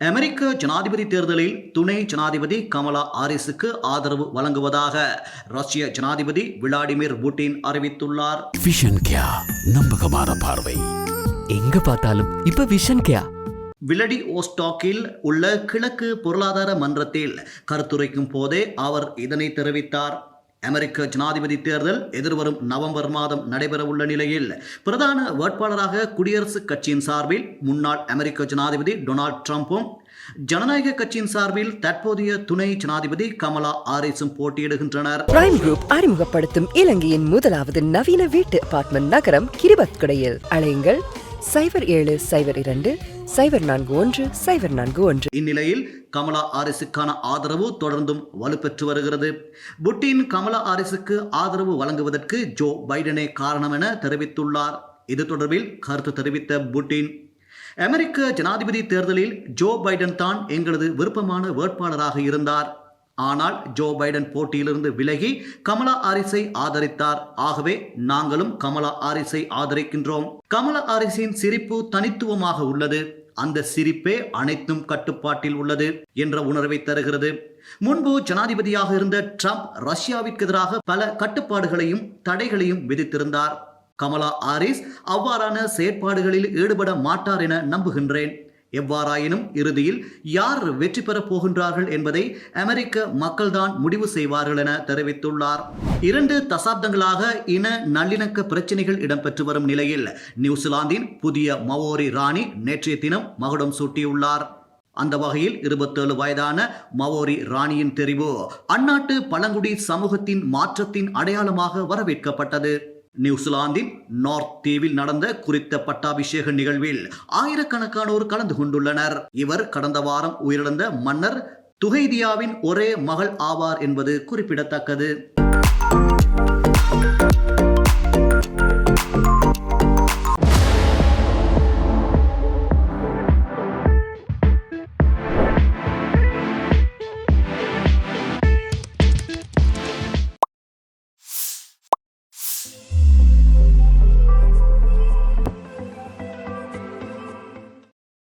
அமெரிக்க ஜனாதிபதி தேர்தலில் துணை ஜனாதிபதி கமலா ஹாரிஸுக்கு ஆதரவு வழங்குவதாக ரஷ்ய ஜனாதிபதி விளாடிமிர் புட்டின் அறிவித்துள்ளார். விஷன் கியா நம்பகமான பார்வை. எங்க பார்த்தாலும் இப்ப விஷன் கேயா விலடி ஓஸ்டாக்கில் உள்ள கிழக்கு பொருளாதார மன்றத்தில் கருத்துரைக்கும் போதே அவர் இதனை தெரிவித்தார். அமெரிக்க ஜனாதிபதி தேர்தல் எதிர்வரும் நவம்பர் மாதம் நடைபெறவுள்ள நிலையில் பிரதான வேட்பாளராக குடியரசுக் கட்சியின் சார்பில் முன்னாள் அமெரிக்க ஜனாதிபதி டொனால்ட் ட்ரம்ப்பும் ஜனநாயக கட்சியின் சார்பில் தற்போதைய துணை ஜனாதிபதி கமலா ஆரிஸும் போட்டியிடுகின்றனர். பிரைம் குரூப் அறிமுகப்படுத்தும் இலங்கையின் முதலாவது நவீன வீட்டு அபார்ட்மெண்ட் நகரம் கிரிபத்குடையில் அழையுங்கள் சைபர் ஏழு சைபர் இரண்டு சைபர் நான்கு ஒன்று சைபர் நான்கு ஒன்று. இந்நிலையில் கமலா ஹாரிஸுக்கான ஆதரவு தொடர்ந்தும் வலுப்பெற்று வருகிறது. புட்டின் கமலா ஹாரிஸுக்கு ஆதரவு வழங்குவதற்கு ஜோ பைடனே காரணம் என தெரிவித்துள்ளார். இது தொடர்பில் கருத்து தெரிவித்த புட்டின். அமெரிக்க ஜனாதிபதி தேர்தலில் ஜோ பைடன் தான் எங்களது விருப்பமான வேட்பாளராக இருந்தார். ஆனால் ஜோ பைடன் போட்டியிலிருந்து விலகி கமலா ஹாரிஸை ஆதரித்தார். ஆகவே நாங்களும் கமலா ஹாரிஸை ஆதரிக்கின்றோம். கமலா ஹாரிஸின் சிரிப்பு தனித்துவமாக உள்ளது. அந்த சிரிப்பே அனைத்தும் கட்டுப்பாட்டில் உள்ளது என்ற உணர்வை தருகிறது. முன்பு ஜனாதிபதியாக இருந்த ட்ரம்ப் ரஷ்யாவிற்கு எதிராக பல கட்டுப்பாடுகளையும் தடைகளையும் விதித்திருந்தார். கமலா ஹாரிஸ் அவ்வாறான செயற்பாடுகளில் ஈடுபட மாட்டார் என நம்புகின்றேன். எவ்வாறாயினும் இறுதியில் யார் வெற்றி பெறப் போகின்றார்கள் என்பதை அமெரிக்க மக்கள்தான் முடிவு செய்வார்கள் என தெரிவித்துள்ளார். இரண்டு தசாப்தங்களாக இன நல்லிணக்க பிரச்சனைகள் இடம்பெற்று வரும் நிலையில் நியூசிலாந்தின் புதிய மவோரி ராணி நேற்றைய தினம் மகுடம் சூட்டியுள்ளார். அந்த வகையில் இருபத்தேழு வயதான மவோரி ராணியின் தெரிவு அந்நாட்டு பழங்குடி சமூகத்தின் மாற்றத்தின் அடையாளமாக வரவேற்கப்பட்டது. நியூசிலாந்தின் நார்த் தீவில் நடந்த குறித்த பட்டாபிஷேக நிகழ்வில் ஆயிரக்கணக்கானோர் கலந்து கொண்டுள்ளனர். இவர் கடந்த வாரம் உயிரிழந்த மன்னர் துகைதியாவின் ஒரே மகள் ஆவார் என்பது குறிப்பிடத்தக்கது.